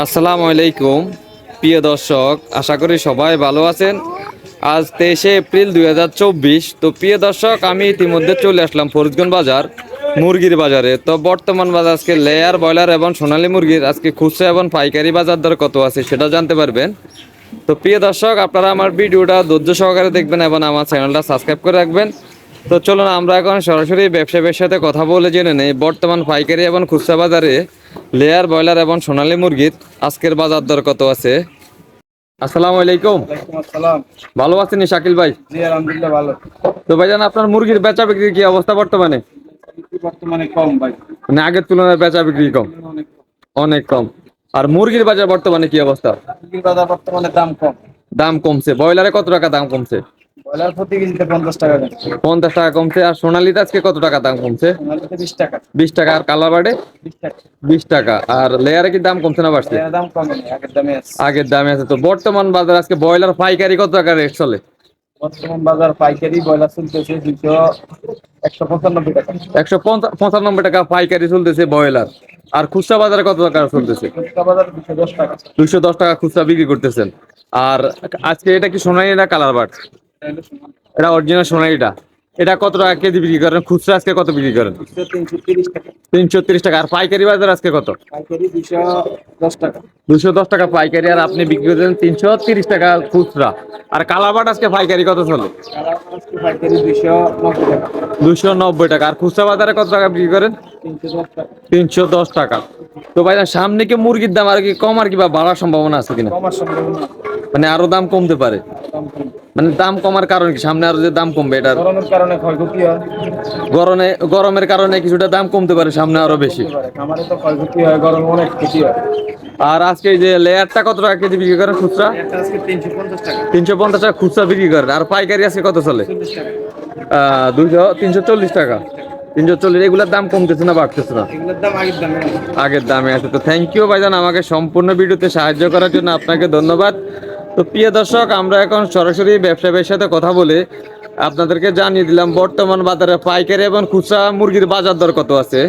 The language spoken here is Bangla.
আসসালামু আলাইকুম, প্রিয় দর্শক, আশা করি সবাই ভালো আছেন। আজ তেইশে এপ্রিল দু হাজার চব্বিশ, তো প্রিয় দর্শক, আমি ইতিমধ্যে চলে আসলাম ফরিদগঞ্জ বাজার, মুরগির বাজারে। তো বর্তমান বাজার আজকে লেয়ার, ব্রয়লার এবং সোনালী মুরগির, আজকে খুচরা এবং পাইকারি বাজার দর কত আছে সেটা জানতে পারবেন। তো প্রিয় দর্শক, আপনারা আমার ভিডিওটা ধৈর্য সহকারে দেখবেন এবং আমার চ্যানেলটা সাবস্ক্রাইব করে রাখবেন। তো চলুন, আমরা এখন সরাসরি ব্যবসায়ীর সাথে কথা বলে জেনে নেই। বর্তমান পাইকারি এবং খুচরা বাজারে লেয়ার ব্রয়লার এবং সোনালী মুরগির আজকের বাজার দর কত আছে? আসসালামু আলাইকুম। আসসালাম। ভালো আছেন শাকিল ভাই? জি আলহামদুলিল্লাহ ভালো। তো ভাইজান আপনার মুরগির বেচা বিক্রির কি অবস্থা বর্তমানে? বর্তমানে কম ভাই। মানে আগের তুলনায় বেচা বিক্রি কম? অনেক অনেক কম। আর মুরগির বাজার বর্তমানে কি অবস্থা? মুরগির বাজার বর্তমানে দাম কম। দাম কমছে। ব্রয়লারে কত টাকা দাম কমছে? ব্রয়লার প্রতি কেজিতে পঞ্চাশ টাকা কমছে। আর সোনালিতে আজকে কত টাকা দাম কমছে? সোনালিতে বিশ টাকা। আর কালার বার্ডে বিশ টাকা। আর লেয়ারে কি দাম কমছে না বাড়ছে? দাম কম আগের দামে আছে। আগের দামে আছে। তো বর্তমান বাজার আজকে ব্রয়লার পাইকারি কত টাকা রেট চলে? বর্তমান বাজার পাইকারি ব্রয়লার চলতেছে দুশো একশো পঁচানব্বই টাকা। পাইকারি চলতেছে ব্রয়লার। আর খুচরা বাজারে কত টাকা চলতেছে? দুশো দশ টাকা। দুইশো দশ টাকা খুচরা বিক্রি করতেছেন। আর আজকে এটা কি সোনালি না কালার বাট? এটা অরিজিনাল সোনালিটা। এটা কত টাকা কেজি বিক্রি করেন? খুচরা আজকে কত বিক্রি করেন? তিনশো তিরিশ টাকা। আর পাইকারি বাজার আজকে কত? পাইকারি দুশো দশ টাকা পাইকারি। আর আপনি বিক্রি করছেন তিনশো তিরিশ টাকা খুচরা। আর কালাবাট আজকে পাইকারি কত চলে? দুশো নব্বই টাকা। আর খুচরা বাজারে কত টাকা বিক্রি করেন? তিনশো দশ টাকা। তো ভাই সামনে কি মুরগির দাম আর কি কম আর কি বা বাড়ার সম্ভাবনা আছে কিনা। মানে আরও দাম কমতে পারে। মানে দাম কমার কারণ কি? সামনে আরও যে দাম কমবে এটার গরমের কারণে ক্ষয়ক্ষতি হয়। গরমে গরমের কারণে কিছুটা দাম কমতে পারে সামনে আরও বেশি। খামারে তো ক্ষয়ক্ষতি হয় গরম অনেক ক্ষতি হয়। আর আজকে এই যে লেয়ারটা কত টাকা কেজি বিক্রি করেন খুচরা? তিনশো পঞ্চাশ টাকা। খুচরা বিক্রি করেন আর পাইকারি আজকে কত চলে? দুইশো তিনশো চল্লিশ টাকা। তিনশো চল্লিশ এগুলোর দাম কমতেছে না বাড়তেছে না? আগের দামে আছে। আগের দামে আছে। তো থ্যাংক ইউ ভাইজান আমাকে সম্পূর্ণ ভিডিওতে সাহায্য করার জন্য আপনাকে ধন্যবাদ। তো প্রিয় দর্শক, আমরা এখন সরাসরি ব্যবসায়ীর সাথে কথা বলে আপনাদেরকে জানিয়ে দিলাম, বর্তমান বাজারে পাইকারি এবং খুচরা মুরগির বাজার দর কত আছে?